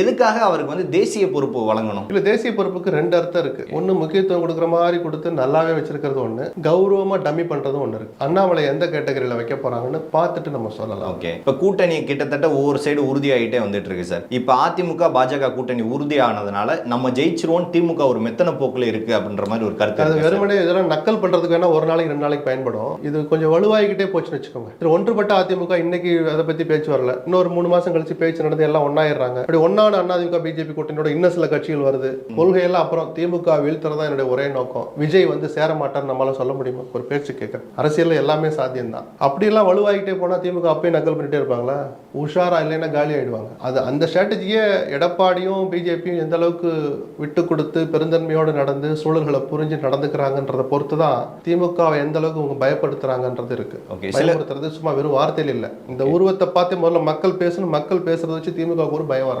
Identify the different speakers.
Speaker 1: எதுக்காக அவருக்கு வந்து தேசிய பொறுப்பு வழங்கணும்?
Speaker 2: இல்ல தேசிய பொறுப்புக்கு ரெண்டு அர்த்தம் இருக்கு. ஒண்ணு முக்கியத்துவம் கொடுக்குற மாதிரி கொடுத்து நல்லாவே வச்சிருக்கிறது ஒண்ணு கௌரவமா டம்மி பண்றதும் ஒண்ணு இருக்கு. அண்ணாமலை எந்த கேட்டகரியில வைக்க போறாங்கன்னு பார்த்துட்டு நம்ம சொல்லலாம்.
Speaker 1: ஓகே. இப்ப கூட்டணி கிட்டத்தட்ட ஒவ்வொரு சைடு உறுதியாயிட்டே வந்துட்டு இருக்கு சார். இப்ப அதிமுக பாஜக கூட்டணி உறுதியானதுனால நம்ம ஜெயிச்சிருவோம் திமுக ஒரு மெத்தன போக்குல இருக்கு அப்படின்ற மாதிரி ஒரு கருத்து
Speaker 2: அது. வெறுமனே இதெல்லாம் நக்கல் பண்றதுக்கு வேணா ஒரு நாளைக்கு ரெண்டு நாளைக்கு பயன்படும். இது கொஞ்சம் வலுவாகிக்கிட்டே போச்சுன்னு வச்சுக்கோங்க. ஒன்றுபட்ட அதிமுக இன்னைக்கு அதை பத்தி பேச்சு வரல. இன்னொரு மூணு மாசம் கழிச்சு பேச்சு நடந்து எல்லாம் ஒன்னாயிடுறாங்க அப்படி ஒன்னான அதிமுக பிஜேபி கூட்டணியோட இன்னும் சில கட்சிகள் வருது. கொள்கையெல்லாம் அப்புறம் திமுக வீழ்த்துறதா என்னுடைய ஒரே நோக்கம். விஜய் வந்து சேர மாட்டார் நம்மளால சொல்ல முடியுமா? ஒரு பேச்சு கேட்க அரசியல்ல எல்லாமே சாத்தியம் தான் அப்படியெல்லாம் வலுவாகிட்டே போனா திமுக அப்பயே நக்கல் பண்ணிட்டே இருப்பாங்களா? உஷாரா இல்லைன்னா காலி ஆயிடுவாங்க. அது அந்த ஸ்ட்ராட்டஜியை எடப்பாடியும் பிஜேபியும் எந்த அளவுக்கு விட்டு கொடுத்து பெருந்தன்மையோடு நடந்து சூழல்களை புரிஞ்சு நடந்துக்கிறாங்கன்றதை பொறுத்து தான் திமுகவை எந்த அளவுக்கு அவங்க பயப்படுத்துறாங்கன்றது இருக்கு. பயப்படுத்துறது சும்மா வெறும் வார்த்தையில் இல்லை. இந்த உருவத்தை பார்த்து முதல்ல மக்கள் பேசணும். மக்கள் பேசுறத வச்சு திமுக ஒரு பயம் வரணும்.